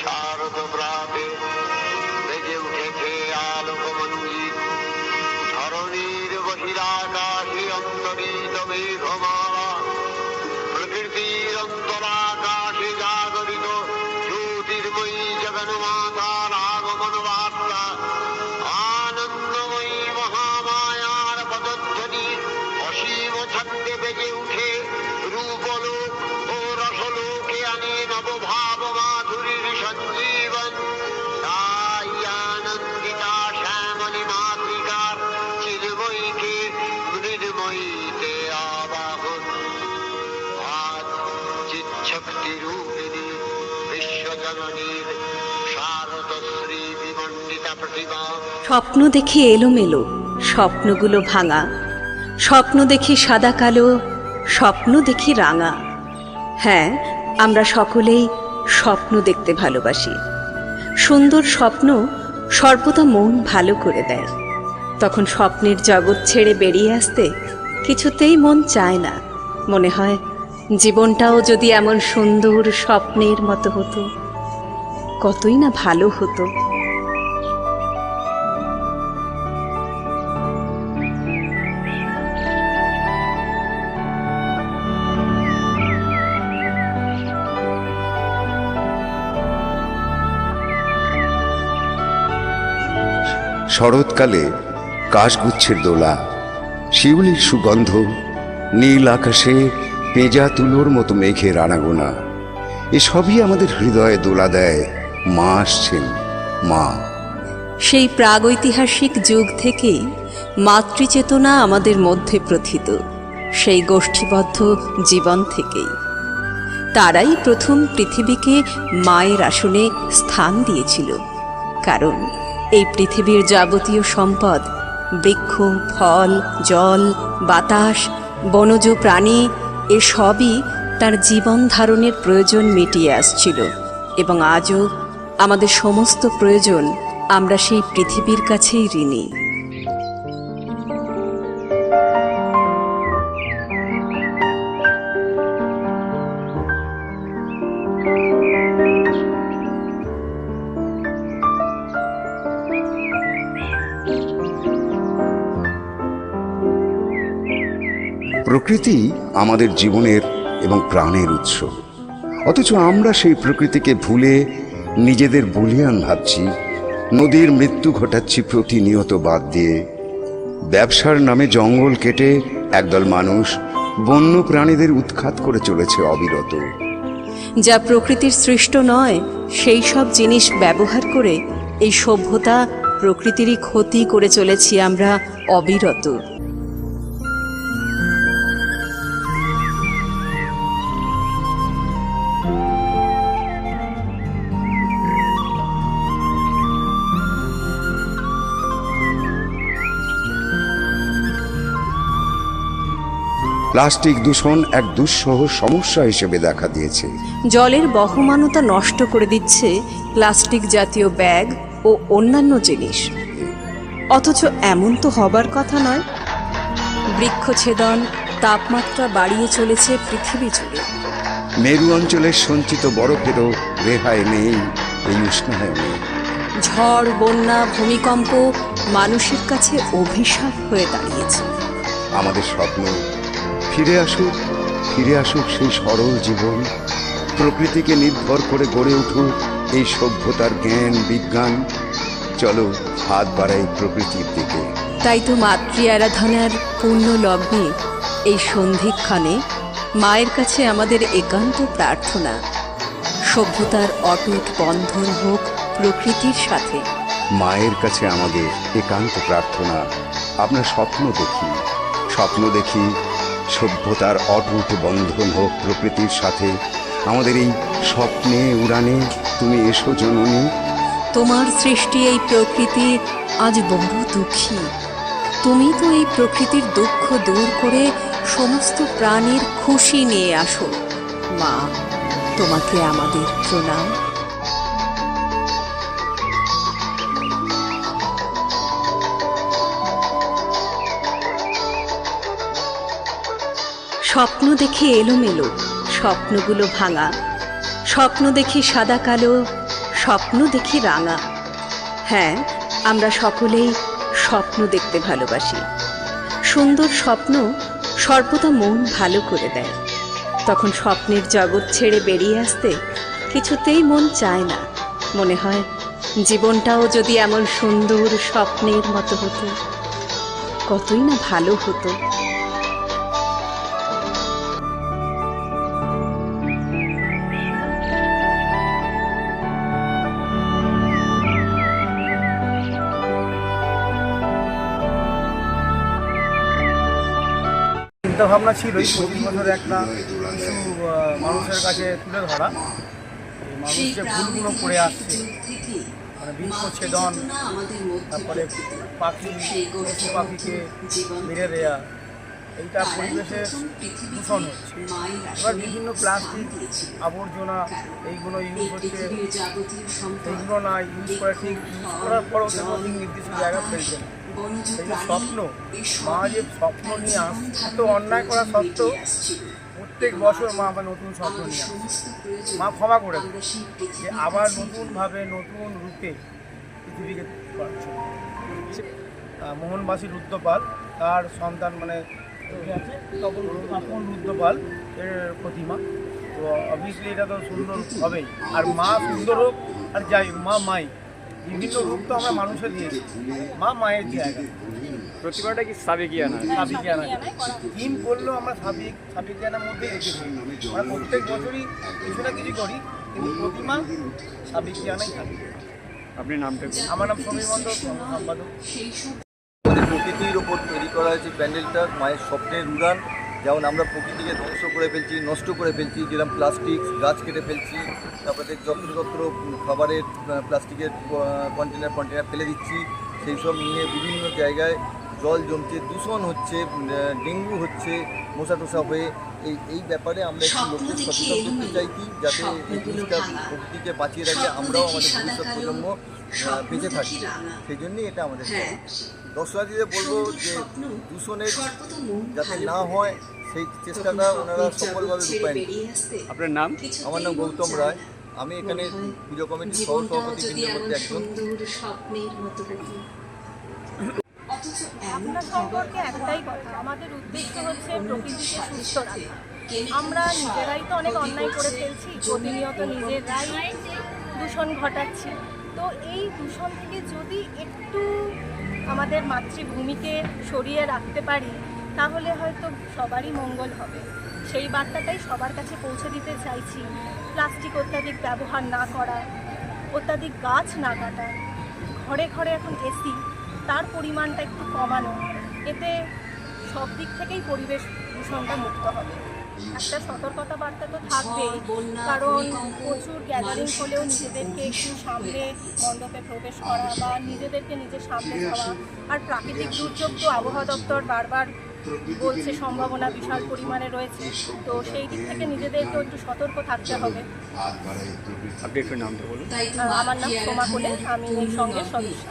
शारद ब्रा স্বপ্ন দেখি এলোমেলো, স্বপ্নগুলো ভাঙা। স্বপ্ন দেখি সাদা কালো, স্বপ্ন দেখি রাঙা। হ্যাঁ আমরা সকলেই স্বপ্ন দেখতে ভালোবাসি। সুন্দর স্বপ্ন সর্বদা মন ভালো করে দেয়। তখন স্বপ্নের জগৎ ছেড়ে বেরিয়ে আসতে কিছুতেই মন চায় না। মনে হয়, জীবনটাও যদি এমন সুন্দর স্বপ্নের মতো হতো, কতই না ভালো হতো। শরৎকালে কাশগুচ্ছের দোলা, শিউলির সুগন্ধ, নীল আকাশে পেঁজা তুলোর মতো মেঘের আনাগোনা, এসবই আমাদের হৃদয়ে দোলা দেয়, মা আসছেন, মা। সেই প্রাগৈতিহাসিক যুগ থেকেই মাতৃচেতনা আমাদের মধ্যে প্রথিত, সেই গোষ্ঠীবদ্ধ জীবন থেকেই। তারাই প্রথম পৃথিবীকে মায়ের আসনে স্থান দিয়েছিল, কারণ এই পৃথিবীর যাবতীয় সম্পদ, বৃক্ষ, ফল, জল, বাতাস, বনজ প্রাণী এসবই তার জীবন ধারণের প্রয়োজন মিটিয়ে আসছিল এবং আজও আমাদের সমস্ত প্রয়োজন আমরা সেই পৃথিবীর কাছেই ঋণী। প্রকৃতি আমাদের জীবনের এবং প্রাণের উৎস। অথচ আমরা সেই প্রকৃতিকে ভুলে নিজেদের বলিয়ান ভাবছি, নদীর মৃত্যু ঘটাচ্ছি প্রতিনিয়ত বাদ দিয়ে। ব্যবসার নামে জঙ্গল কেটে একদল মানুষ বন্য প্রাণীদের উৎখাত করে চলেছে অবিরত। যা প্রকৃতির সৃষ্ট নয়, সেই সব জিনিস ব্যবহার করে এই সভ্যতা প্রকৃতিরই ক্ষতি করে চলেছি আমরা অবিরত। প্লাস্টিক দূষণ এক দুঃসহ সমস্যা হিসেবে দেখা দিয়েছে। জলের বহমানতা নষ্ট করে দিচ্ছে প্লাস্টিক জাতীয় ব্যাগ ও অন্যান্য জিনিস। অথচ এমন তো হবার কথা নয়। বৃক্ষছেদন তাপমাত্রা বাড়িয়ে চলেছে পৃথিবী জুড়ে। মেরু অঞ্চলের সঞ্চিত বরফেরও রেহাই নেই এই উষ্ণায়নে। ঝড় বন্যা ভূমিকম্প মানুষের কাছে অভিশাপ হয়ে দাঁড়িয়েছে। আমাদের স্বপ্ন ফিরে আসুক ফিরে আসুক সেই সরল জীবন। প্রকৃতিকে নির্ভর করে গড়ে উঠুক এই সভ্যতার জ্ঞান বিজ্ঞান। চলো হাত বাড়াই প্রকৃতির দিকে। তাই তো মাতৃ আরাধনার পূর্ণ লগ্নে এই সন্ধিক্ষণে মায়ের কাছে আমাদের একান্ত প্রার্থনা। সভ্যতার অটুট বন্ধন হোক প্রকৃতির সাথে। মায়ের কাছে আমাদের একান্ত প্রার্থনা। আমরা স্বপ্ন দেখি স্বপ্ন দেখি সভ্যতার অটুট বন্ধন হোক প্রকৃতির সাথে, আমাদের এই স্বপ্নে, উড়ানে তুমি এসো জননী। তোমার সৃষ্টি এই প্রকৃতি আজ বড় দুঃখী। তুমি তো এই প্রকৃতির দুঃখ দূর করে সমস্ত প্রাণীর খুশি নিয়ে আসো। মা, তোমাকে আমাদের প্রণাম। স্বপ্ন দেখে এলোমেলো, স্বপ্নগুলো ভাঙা। স্বপ্ন দেখি সাদা কালো, স্বপ্ন দেখি রাঙা। হ্যাঁ আমরা সকলেই স্বপ্ন দেখতে ভালোবাসি। সুন্দর স্বপ্ন সর্বদা মন ভালো করে দেয়। তখন স্বপ্নের জগৎ ছেড়ে বেরিয়ে আসতে কিছুতেই মন চায় না। মনে হয়, জীবনটাও যদি এমন সুন্দর স্বপ্নের মতো হতো, কতই না ভালো হতো। চিন্তা ভাবনা ছিলই, প্রতি বছর একটা কিছু মানুষের কাছে তুলে ধরা। এই মানুষ যে ভুলগুলো করে আসছে মানে বৃক্ষ ছেদন তারপরে পাখি, পশু পাখিকে মেরে দেয়া, এইটা পরিবেশের দূষণ হচ্ছে। এবার বিভিন্ন প্লাস্টিক, আবর্জনা, এইগুলো ইউজ হচ্ছে। এইগুলো না ইউজ করে ঠিক ইউজ করার পরও সেগুলো নির্দিষ্ট জায়গা ফেলছে না। সেই স্বপ্ন মা যে স্বপ্ন নিয়ে আসছে এত অন্যায় করা সত্ত্বেও প্রত্যেক বছর মা আবার নতুন স্বপ্ন নিয়ে মা ক্ষমা করে যে আবার নতুনভাবে নতুন রূপে পৃথিবীকে মোহনবাসী রুদ্রপাল তার সন্তান মানে? তপন রুদ্রপাল এর প্রতিমা। তো অবভিয়াসলি এটা তো সুন্দর হবেই। আর মা সুন্দর হোক আর যাই মা মাই। বিভিন্ন রূপ তো আমরা মানুষের দিয়েছি। মা মায়ের জায়গা। প্রতিমাটা কি সাবেকিয়ানা? সাবিকিয়ানা। থিম করলেও আমরা সাবিক সাবিকিয়ানার মধ্যেই রেখেছি আমরা প্রত্যেক বছরই কিছু না কিছু করি কিন্তু প্রতিমা সাবিকিয়ানাই থাকে। আপনি নামটা। আমার নাম সমীর মন্ডল সম্পাদক। আমাদের প্রকৃতির ওপর তৈরি করা হয়েছে প্যান্ডেলটা মায়ের স্বপ্নের উড়ান। যেমন আমরা প্রকৃতিকে ধ্বংস করে ফেলছি নষ্ট করে ফেলছি যেরকম প্লাস্টিক গাছ কেটে ফেলছি তারপরে যত্রযত্র খাবারের প্লাস্টিকের কন্টেনার কন্টেনার ফেলে দিচ্ছি সেই সব নিয়ে বিভিন্ন জায়গায় জল জমছে দূষণ হচ্ছে ডেঙ্গু হচ্ছে মশা টশা হয়ে এই এই ব্যাপারে আমরা একটু লোককে সচেতন করতে চাইছি যাতে এই জিনিসটা প্রকৃতিকে বাঁচিয়ে রাখে আমরাও আমাদের ভবিষ্যৎ প্রজন্ম বেঁচে থাকি সেই জন্যই এটা আমাদের কাজ। দর্শনার্থীদের বলব যে দূষণের যাতে না হয় সেই চেষ্টাটা ওনারা সফলভাবে রূপায়ণ আপনার নাম? আমার নাম গৌতম রায়। আমি এখানে পুজো কমিটির সহ সভাপতি মধ্যে একজন আপনার সম্পর্কে একটাই কথা। আমাদের উদ্দেশ্য হচ্ছে প্রকৃতিকে সুস্থ রাখা। আমরা নিজেরাই তো অনেক অন্যায় করে ফেলছি প্রতিনিয়ত নিজেরাই দূষণ ঘটাচ্ছি। তো এই দূষণ থেকে যদি একটু আমাদের মাতৃভূমিকে সরিয়ে রাখতে পারি, তাহলে হয়তো সবারই মঙ্গল হবে। সেই বার্তাটাই সবার কাছে পৌঁছে দিতে চাইছি, প্লাস্টিক অত্যাধিক ব্যবহার না করা, অত্যাধিক গাছ না কাটা, ঘরে ঘরে এখন এসি, তার পরিমাণটা একটু কমানো, এতে সব দিক থেকেই পরিবেশ দূষণটা মুক্ত হবে। একটা সতর্কতা বার্তা তো থাকবেই। কারণ প্রচুর গ্যাদারিং হলেও নিজেদেরকে একটু সামনে মণ্ডপে প্রবেশ করা বা নিজেদেরকে নিজের সামনে যাওয়া। আর প্রাকৃতিক দুর্যোগ তো আবহাওয়া দপ্তর বারবার বলছে সম্ভাবনা বিশাল পরিমাণে রয়েছে। তো সেই দিক থেকে নিজেদেরকেও একটু সতর্ক থাকতে হবে। আপনি একটু নামটা বলুন। আমার নাম সোমা কোলে আমি সঙ্গে সদস্য